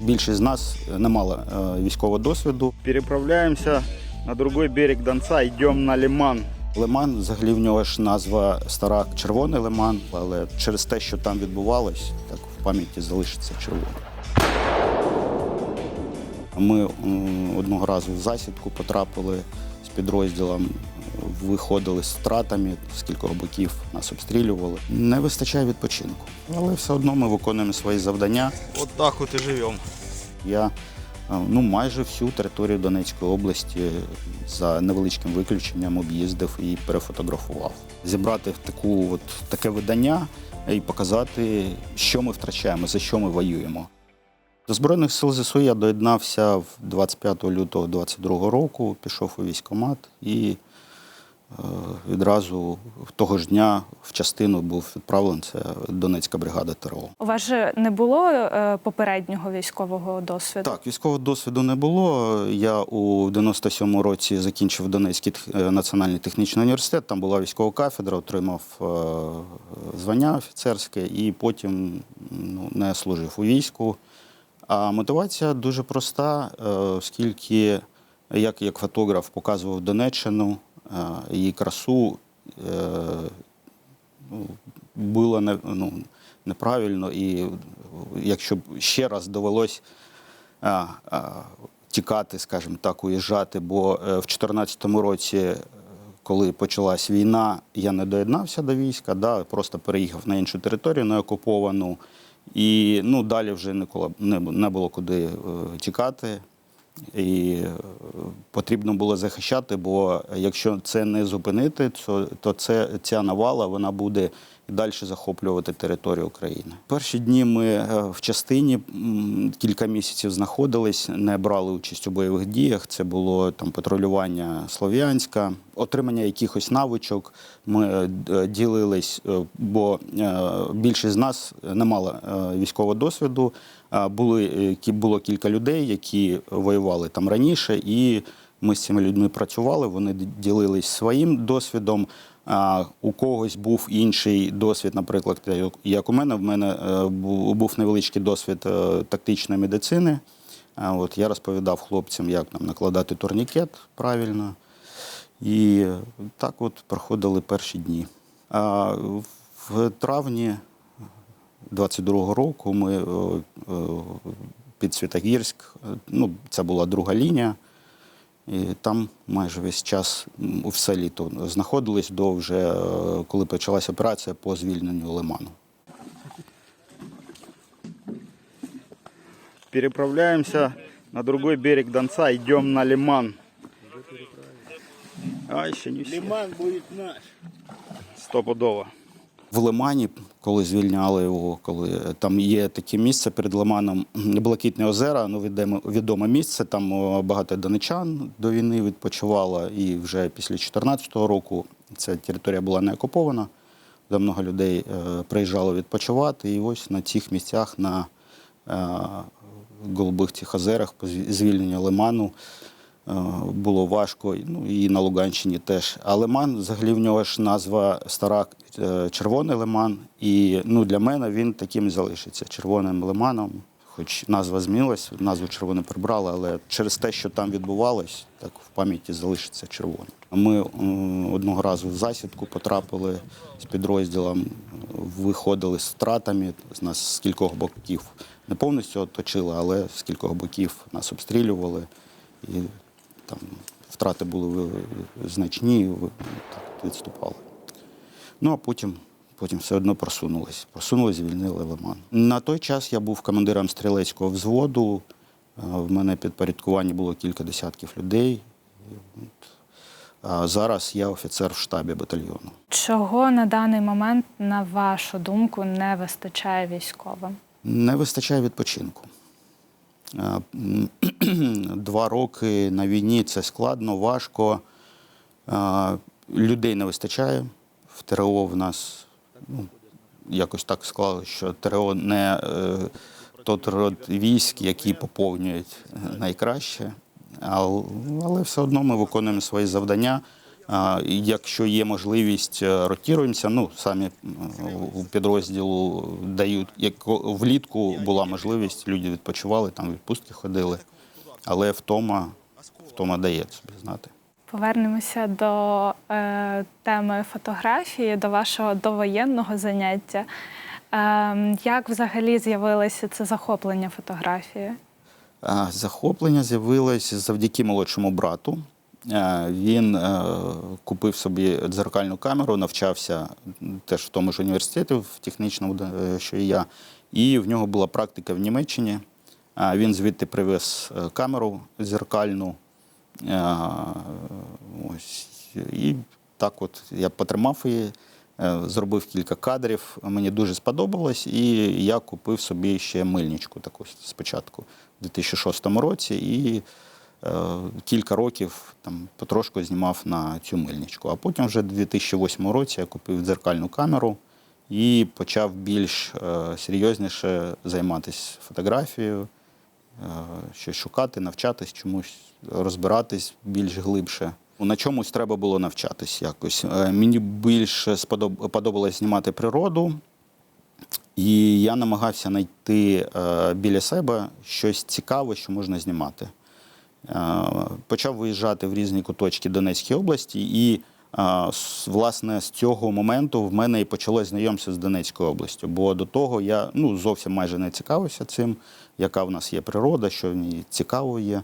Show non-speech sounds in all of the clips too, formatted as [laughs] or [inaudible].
Більшість з нас не мала е, військового досвіду. Переправляемся на другой берег Донца, идем на Лиман. Лиман, взагалі в нього ж назва стара Червоний Лиман, але через те, що там відбувалось, так в пам'яті залишиться червоний. Ми одного разу в засідку потрапили з підрозділом, виходили з втратами, з кількох боків нас обстрілювали. Не вистачає відпочинку, але все одно ми виконуємо свої завдання. Вот так вот и живем. Я е, ну, майже всю територію Донецької області за невеличким виключенням об'їздив і перефотографував. Зібрати таку, от, таке видання і показати, що ми втрачаємо, за що ми воюємо. До Збройних сил ЗСУ я доєднався в 25 лютого 22 року, пішов у військкомат і е, відразу того ж дня в частину був відправлений це Донецька бригада ТРО. У вас же не було е, попереднього військового досвіду? Так, військового досвіду не було. Я у 97-му році закінчив Донецький е, національний технічний університет. Там була військова кафедра, отримав е, звання офіцерське і потім ну, не служив у війську. А мотивація дуже проста, е, оскільки як як фотограф показував Донеччину, е, її красу. е, ну, було не, ну, неправильно, і якщо б ще раз довелось тікати, скажімо так, уїжджати, бо е, в 2014 році, е, коли почалась війна, я не доєднався до війська, да, просто переїхав на іншу територію, не окуповану. І ну, далі вже ніколи не, бу- не було куди тікати. І е, потрібно було захищати, бо якщо це не зупинити, то, це, ця навала вона буде і далі захоплювати територію України. Перші дні ми е, в частині кілька місяців знаходились, не брали участь у бойових діях. Це було там патрулювання Слов'янська, отримання якихось навичок. Ми е, ділились, е, бо е, більшість з нас не мала військового досвіду. Були було кілька людей, які воювали там раніше, і ми з цими людьми працювали. Вони ділились своїм досвідом. У когось був інший досвід, наприклад, як- у мене. В мене е, був невеличкий досвід е, тактичної медицини. От я розповідав хлопцям, як нам накладати турнікет правильно. І так от проходили перші дні. А в травні 22-го року ми під Святогірськ, е, ну, це була друга лінія, і там майже весь час м, все літо знаходились до вже, е, коли почалася операція по звільненню Лиману. Переправляемся на другой берег Донца, идем на Лиман. А, еще не все. Лиман будет наш. Стопудово. В Лимані, коли звільняли його, коли там є таке місце перед Лиманом, [clears throat] Блакитне озера, ну відоме, відоме місце. Там багато донечан до війни відпочивало, і вже після 2014 року ця територія була не окупована. Де много людей е, приїжджало відпочивати. І ось на цих місцях, на е, голубих цих озерах, звільнення Лиману, е, було важко, ну і на Луганщині теж. А Лиман, взагалі, в нього ж назва стара е, Червоний Лиман. І ну, для мене він таким і залишиться червоним лиманом. Хоч назва змінилась, назву червоне прибрали, але через те, що там відбувалось, так в пам'яті залишиться червоним. Ми одного разу в засідку потрапили з підрозділом, виходили з втратами. З нас з кількох боків не повністю оточили, але з кількох боків нас обстрілювали. І там втрати були значні, так, відступали. Ну а потім, потім все одно просунулись. Просунулись, звільнили Лиман. На той час я був командиром стрілецького взводу. Е, В мене підпорядкуванні було кілька десятків людей. А зараз я офіцер в штабі батальйону. Чого на даний момент, на вашу думку, не вистачає військовим? Не вистачає відпочинку. [clears throat] Два роки на війні це складно, важко. Людей не вистачає. В ТРО в нас ну, якось так склалося, що ТРО не е, тот род військ, які поповнюють е, найкраще. Але все одно ми виконуємо свої завдання. Якщо є можливість, е, ротіруємося. Ну, самі у підрозділу дають, як влітку була можливість, люди відпочивали, там відпустки ходили. Але втома, втома дає собі знати. Повернемося до е, теми фотографії, до вашого довоєнного заняття. Е, як взагалі з'явилося це захоплення фотографією? Захоплення з'явилось завдяки молодшому брату. Е, Він е, купив собі дзеркальну камеру, навчався теж в тому ж університеті, в технічному, е, що і я. І в нього була практика в Німеччині. Він звідти привез камеру дзеркальну. Ось. І так от я потримав її, зробив кілька кадрів. Мені дуже сподобалось, і я купив собі ще мильничку таку спочатку у 2006 році. І кілька років там потрошку знімав на цю мильничку. А потім вже у 2008 році я купив дзеркальну камеру і почав більш е, серйозніше займатися фотографією, е, щось шукати, навчатись чомусь, розбиратись більш глибше. На чомусь треба було навчатись якось. Е, Мені більше сподоб- подобалось знімати природу, і я намагався знайти е, біля себе щось цікаве, що можна знімати. Почав виїжджати в різні куточки Донецької області, і власне з цього моменту в мене і почалось знайомство з Донецькою областю. Бо до того я ну, зовсім майже не цікавився цим, яка в нас є природа, що в ній цікаво є.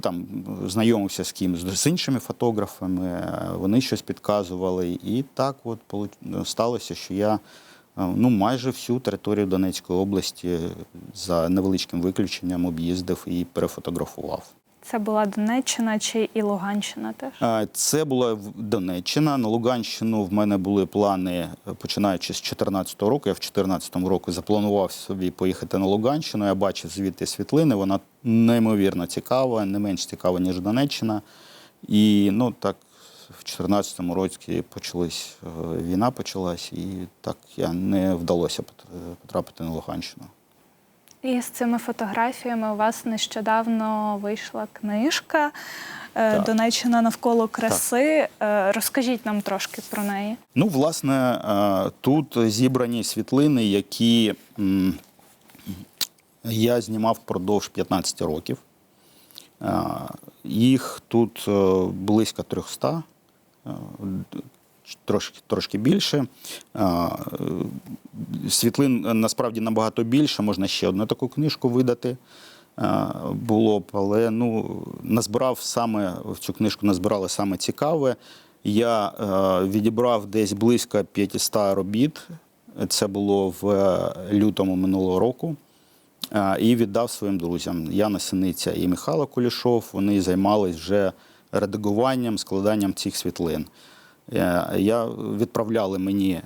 Там знайомився з кимось, з іншими фотографами, е, вони щось підказували. І так от сталося, що я е, ну, майже всю територію Донецької області за невеличким виключенням об'їздив і перефотографував. Це була Донеччина чи і Луганщина теж? Це була Донеччина. На Луганщину в мене були плани, е, починаючи з 2014 року. Я в 2014 році запланував собі поїхати на Луганщину. Я бачив звідти світлини. Вона неймовірно цікава, не менш цікава, ніж Донеччина. І ну так в 2014 році почалась е, війна, почалась, і так я не вдалося потрапити на Луганщину. І з цими фотографіями у вас нещодавно вийшла книжка е, Так. Донеччина навколо краси. Е, Розкажіть нам трошки про неї. Ну, власне, е, тут зібрані світлини, які я знімав впродовж 15 років. Їх тут близько 300, е, д- трошки, трошки більше. Світлин насправді набагато більше, можна ще одну таку книжку видати. Було б, але ну, назбирав саме в цю книжку назбирали саме цікаве. Я відібрав десь близько 500 робіт. Це було в е, лютому минулого року. І віддав своїм друзям. Яна Синиця і Михайло Кулішов. Вони займались вже редагуванням, складанням цих світлин. Е, Я відправляли мені, е,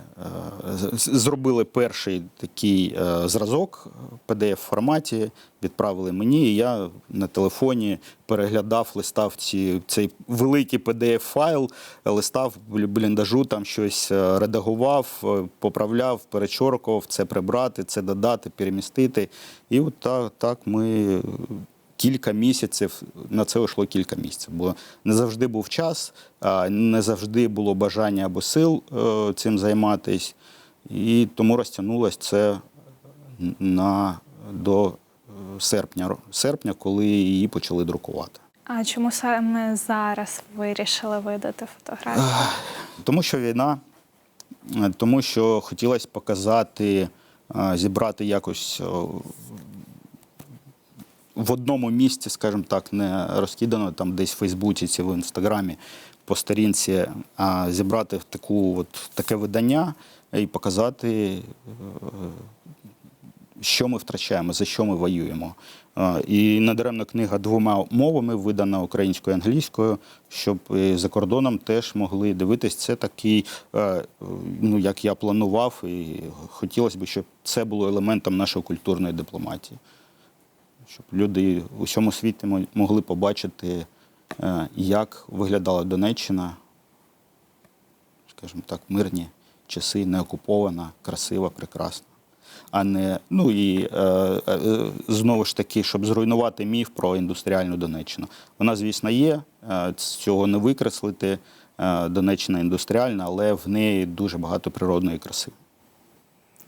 зробили перший такий е, зразок в pdf форматі, відправили мені. І я на телефоні переглядав, листав ці, цей великий pdf файл, листав бліндажу, там щось редагував, поправляв, перечоркував, це прибрати, це додати, перемістити. І от так, так ми кілька місяців на це йшло кілька місяців. Бо не завжди був час, не завжди було бажання або сил е, цим займатись. І тому розтягнулося це на до е, серпня, серпня, коли її почали друкувати. А чому саме зараз вирішили видати фотографію? Тому що війна, е, тому що хотілося показати, зібрати якось в одному місці, скажімо так, не розкидано там десь в Фейсбуці чи в Інстаграмі по сторінці, а зібрати таку от таке видання і показати, е, що ми втрачаємо, за що ми воюємо. Е, І надаремно книга двома мовами видана українською і англійською, щоб за кордоном теж могли дивитись. Це такий, е, ну як я планував, і хотілося б, щоб це було елементом нашої культурної дипломатії. Щоб люди у всьому світі могли побачити, е, як виглядала Донеччина, скажімо так, мирні часи, не окупована, красива, прекрасна. А не ну і е, е, знову ж таки, щоб зруйнувати міф про індустріальну Донеччину. Вона, звісно, є, цього не викреслити. Донеччина індустріальна, але в неї дуже багато природної краси.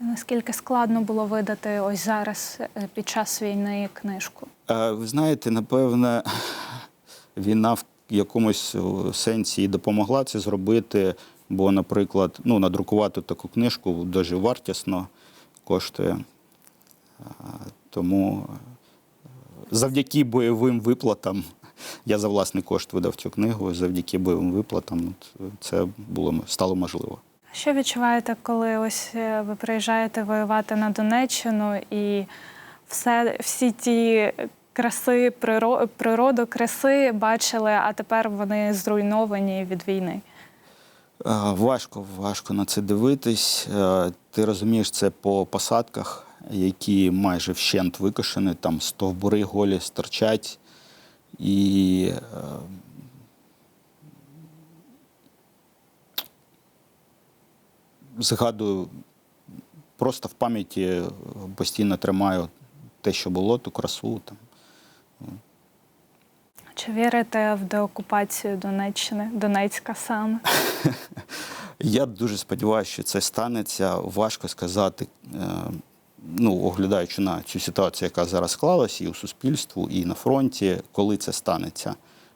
Наскільки складно було видати ось зараз е, під час війни книжку? Е, Ви знаєте, напевне, війна в якомусь сенсі і допомогла це зробити, бо, наприклад, ну, надрукувати таку книжку дуже вартісно коштує. Е, Тому е, завдяки бойовим виплатам, я за власний кошт видав цю книгу, завдяки бойовим виплатам це було, стало можливо. Що відчуваєте, коли ось е, ви приїжджаєте воювати на Донеччину і все, всі ті краси, природу, краси бачили, а тепер вони зруйновані від війни? Е, Важко, важко на це дивитись. Е, Ти розумієш це по посадках, які майже вщент викошені, там стовбури голі стирчать. І згадую, просто в пам'яті е, постійно тримаю те, що було, ту красу. Там. Чи вірите в деокупацію Донеччини, Донецька саме? [laughs] Я дуже сподіваюся, що це станеться. Важко сказати, е, ну, оглядаючи на цю ситуацію, яка зараз склалася і у суспільству, і на фронті, коли це станеться.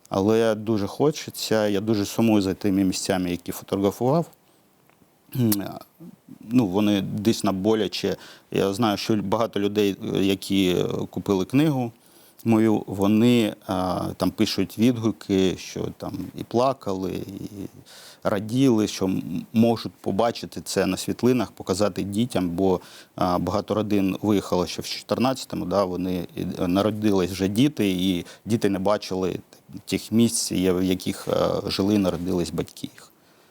Але дуже хочеться, я дуже сумую за тими місцями, які фотографував. Е, Ну, вони дійсно боляче. Я знаю, що багато людей, е, які е, купили книгу мою, вони там пишуть відгуки, що там і плакали, і раділи, що можуть побачити це на світлинах, показати дітям, бо багато родин виїхало ще в 14-му, да, вони е, народились вже діти, і діти не бачили тих місць, в яких е, жили, народились батьки їх.